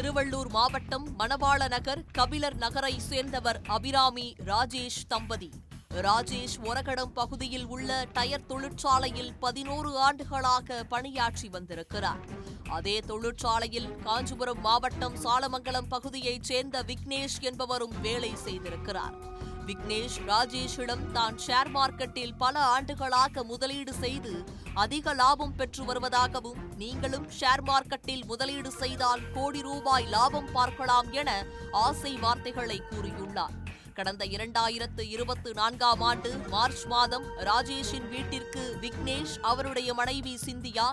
திருவள்ளூர் மாவட்டம் மணவாள நகர் கபிலர் நகரை சேர்ந்தவர் அபிராமி ராஜேஷ் தம்பதி. ராஜேஷ் ஒரகடம் பகுதியில் உள்ள டயர் தொழிற்சாலையில் பதினோரு ஆண்டுகளாக பணியாற்றி வந்திருக்கிறார். அதே தொழிற்சாலையில் காஞ்சிபுரம் மாவட்டம் சாலமங்கலம் பகுதியைச் சேர்ந்த விக்னேஷ் என்பவரும் வேலை செய்திருக்கிறார். விக்னேஷ் ராஜேஷிடம் தான் ஷேர் மார்க்கெட்டில் பல ஆண்டுகளாக முதலீடு செய்து அதிக லாபம் பெற்று வருவதாகவும் நீங்களும் ஷேர் மார்க்கெட்டில் முதலீடு செய்தால் கோடி ரூபாய் லாபம் பார்க்கலாம் என ஆசை வார்த்தைகளை கூறியுள்ளார். கடந்த இரண்டாயிரத்து இருபத்து நான்காம் ஆண்டு மார்ச் மாதம் ராஜேஷின் வீட்டிற்கு விக்னேஷ் அவருடைய மனைவி சிந்தியா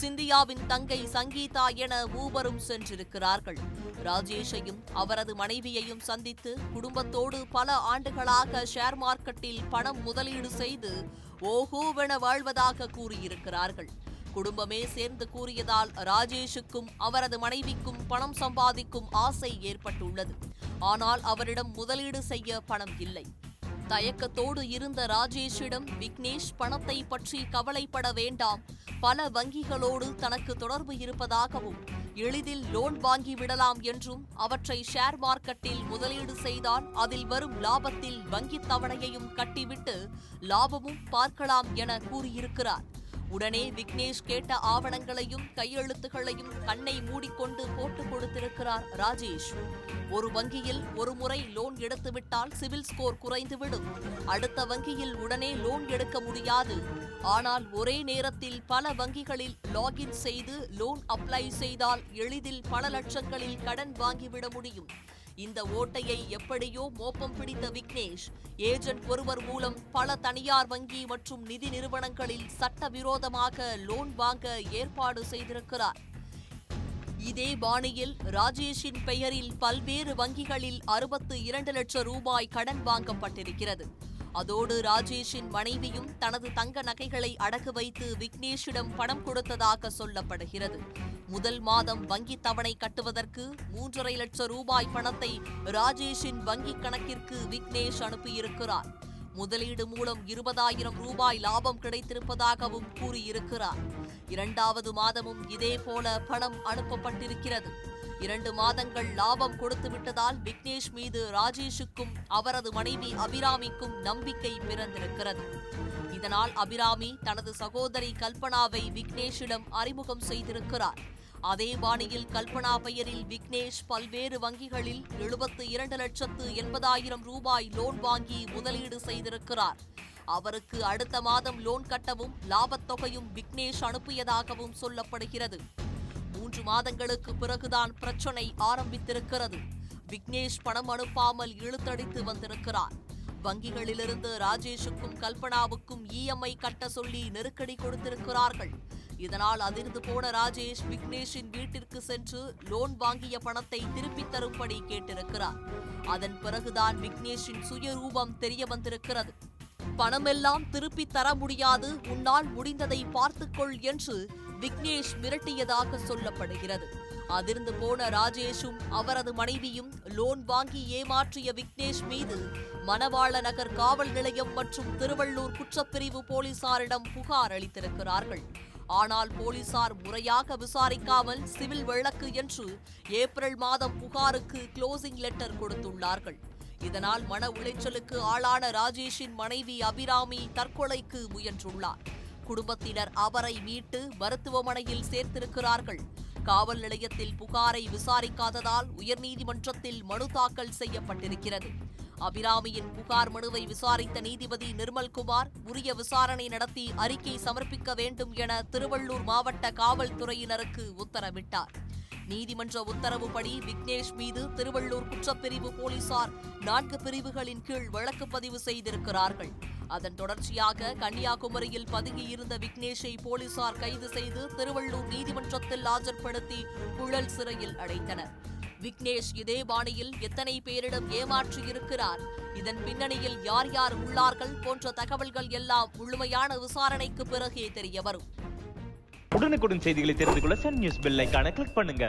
சிந்தியாவின் தங்கை சங்கீதா என மூவரும் சென்றிருக்கிறார்கள். ராஜேஷையும் அவரது மனைவியையும் சந்தித்து குடும்பத்தோடு பல ஆண்டுகளாக ஷேர் மார்க்கெட்டில் பணம் முதலீடு செய்து ஓஹோவென வாழ்வதாக கூறியிருக்கிறார்கள். குடும்பமே சேர்ந்து கூறியதால் ராஜேஷுக்கும் அவரது மனைவிக்கும் பணம் சம்பாதிக்கும் ஆசை ஏற்பட்டுள்ளது. ஆனால் அவரிடம் முதலீடு செய்ய பணம் இல்லை. தயக்கத்தோடு இருந்த ராஜேஷிடம் விக்னேஷ் பணத்தை பற்றி கவலைப்பட வேண்டாம். பல வங்கிகளோடு தனக்கு தொடர்பு இருப்பதாகவும் எளிதில் லோன் வாங்கி விடலாம் என்றும் அவற்றை ஷேர் மார்க்கெட்டில் முதலீடு செய்தால் அதில் வரும் லாபத்தில் வங்கித் தவணையையும் கட்டிவிட்டு லாபமும் பார்க்கலாம் என கூறியிருக்கிறார். உடனே விக்னேஷ் கேட்ட ஆவணங்களையும் கையெழுத்துகளையும் கண்ணை மூடிக்கொண்டு போட்டுக் கொடுத்திருக்கிறார் ராஜேஷ். ஒரு வங்கியில் ஒரு முறை லோன் எடுத்துவிட்டால் சிவில் ஸ்கோர் குறைந்துவிடும். அடுத்த வங்கியில் உடனே லோன் எடுக்க முடியாது. ஆனால் ஒரே நேரத்தில் பல வங்கிகளில் லாகின் செய்து லோன் அப்ளை செய்தால் எளிதில் பல லட்சங்களில் கடன் வாங்கிவிட முடியும். இந்த ஓட்டையை எப்படியோ மோப்பம் பிடித்த விக்னேஷ். ஏஜென்ட் ஒருவர் மூலம் பல தனியார் வங்கி மற்றும் நிதி நிறுவனங்களில் சட்டவிரோதமாக லோன் வாங்க ஏற்பாடு செய்திருக்கிறார். இதே பாணியில் ராஜேஷின் பெயரில் பல்வேறு வங்கிகளில் அறுபத்து இரண்டு லட்சம் ரூபாய் கடன் வாங்கப்பட்டிருக்கிறது. அதோடு ராஜேஷின் மனைவியும் தனது தங்க நகைகளை அடகு வைத்து விக்னேஷிடம் பணம் கொடுத்ததாக சொல்லப்படுகிறது. முதல் மாதம் வங்கி தவணை கட்டுவதற்கு மூன்றரை லட்சம் ரூபாய் பணத்தை ராஜேஷின் வங்கிக் கணக்கிற்கு விக்னேஷ் அனுப்பியிருக்கிறார். முதலீடு மூலம் இருபதாயிரம் ரூபாய் லாபம் கிடைத்திருப்பதாகவும் கூறியிருக்கிறார். இரண்டாவது மாதமும் இதேபோல பணம் அனுப்பப்பட்டிருக்கிறது. இரண்டு மாதங்கள் லாபம் கொடுத்து விட்டதால் விக்னேஷ் மீது ராஜேஷுக்கும் அவரது மனைவி அபிராமிக்கும் நம்பிக்கை பிறந்திருக்கிறது. இதனால் அபிராமி தனது சகோதரி கல்பனாவை விக்னேஷிடம் அறிமுகம் செய்திருக்கிறார். அதே பாணியில் கல்பனா பெயரில் விக்னேஷ் பல்வேறு வங்கிகளில் எழுபத்து இரண்டு லட்சத்து எண்பதாயிரம் ரூபாய் லோன் வாங்கி முதலீடு செய்திருக்கிறார். அவருக்கு அடுத்த மாதம் லோன் கட்டவும் லாபத்தொகையும் விக்னேஷ் அனுப்பியதாகவும் சொல்லப்படுகிறது. மூன்று மாதங்களுக்கு பிறகுதான் பிரச்சனை ஆரம்பித்திருக்கிறது. விக்னேஷ் பணம் அனுப்பாமல் இழுத்தடித்து வந்திருக்கிறார். வங்கிகளிலிருந்து ராஜேஷுக்கும் கல்பனாவுக்கும் இஎம்ஐ கட்ட சொல்லி நெருக்கடி கொடுத்திருக்கிறார்கள். இதனால் அதிர்ந்து போன ராஜேஷ் விக்னேஷின் வீட்டிற்கு சென்று லோன் வாங்கிய பணத்தை திருப்பித் தரும்படி கேட்டிருக்கிறார். அதன் பிறகுதான் விக்னேஷின் சுயரூபம் தெரிய வந்திருக்கிறது. பணமெல்லாம் திருப்பித் தர முடியாது உன்னால் முடிந்ததை பார்த்துக்கொள் என்று விக்னேஷ் மிரட்டியதாக சொல்லப்படுகிறது. அதிர்ந்து போன ராஜேஷும் அவரது மனைவியும் லோன் வாங்கி ஏமாற்றிய விக்னேஷ் மீது மணவாள நகர் காவல் நிலையம் மற்றும் திருவள்ளூர் குற்றப்பிரிவு போலீசாரிடம் புகார் அளித்திருக்கிறார்கள். ஆனால் போலீசார் முறையாக விசாரிக்காமல் சிவில் வழக்கு என்று ஏப்ரல் மாதம் புகாருக்கு க்ளோசிங் லெட்டர் கொடுத்துள்ளார்கள். இதனால் மன உளைச்சலுக்கு ஆளான ராஜேஷின் மனைவி அபிராமி தற்கொலைக்கு முயன்றுள்ளார். குடும்பத்தினர் அவரை மீட்டு மருத்துவமனையில் சேர்த்திருக்கிறார்கள். காவல் நிலையத்தில் புகாரை விசாரிக்காததால் உயர்நீதிமன்றத்தில் மனு தாக்கல் செய்யப்பட்டிருக்கிறது. அபிராமியின் புகார் மனுவை விசாரித்த நீதிபதி நிர்மல்குமார் உரிய விசாரணை நடத்தி அறிக்கை சமர்ப்பிக்க வேண்டும் என திருவள்ளூர் மாவட்ட காவல்துறையினருக்கு உத்தரவிட்டார். நீதிமன்ற உத்தரவுப்படி விக்னேஷ் மீது திருவள்ளூர் குற்றப்பிரிவு போலீசார் நான்கு பிரிவுகளின் கீழ் வழக்கு பதிவு செய்திருக்கிறார்கள். அதன் தொடர்ச்சியாக கன்னியாகுமரியில் பதுங்கியிருந்த விக்னேஷை போலீசார் கைது செய்து திருவள்ளூர் நீதிமன்றத்தில் ஆஜர்படுத்தி புழல் சிறையில் அடைத்தனர். விக்னேஷ் இதே பாணியில் எத்தனை பேரிடம் ஏமாற்றியிருக்கிறார்? இதன் பின்னணியில் யார் யார் உள்ளார்கள் போன்ற தகவல்கள் எல்லாம் முழுமையான விசாரணைக்கு பிறகே தெரியவரும் உடனுக்குடன் செய்திகளை தெரிந்து கொள்ள சன் நியூஸ் பெல் கிளிக் பண்ணுங்க.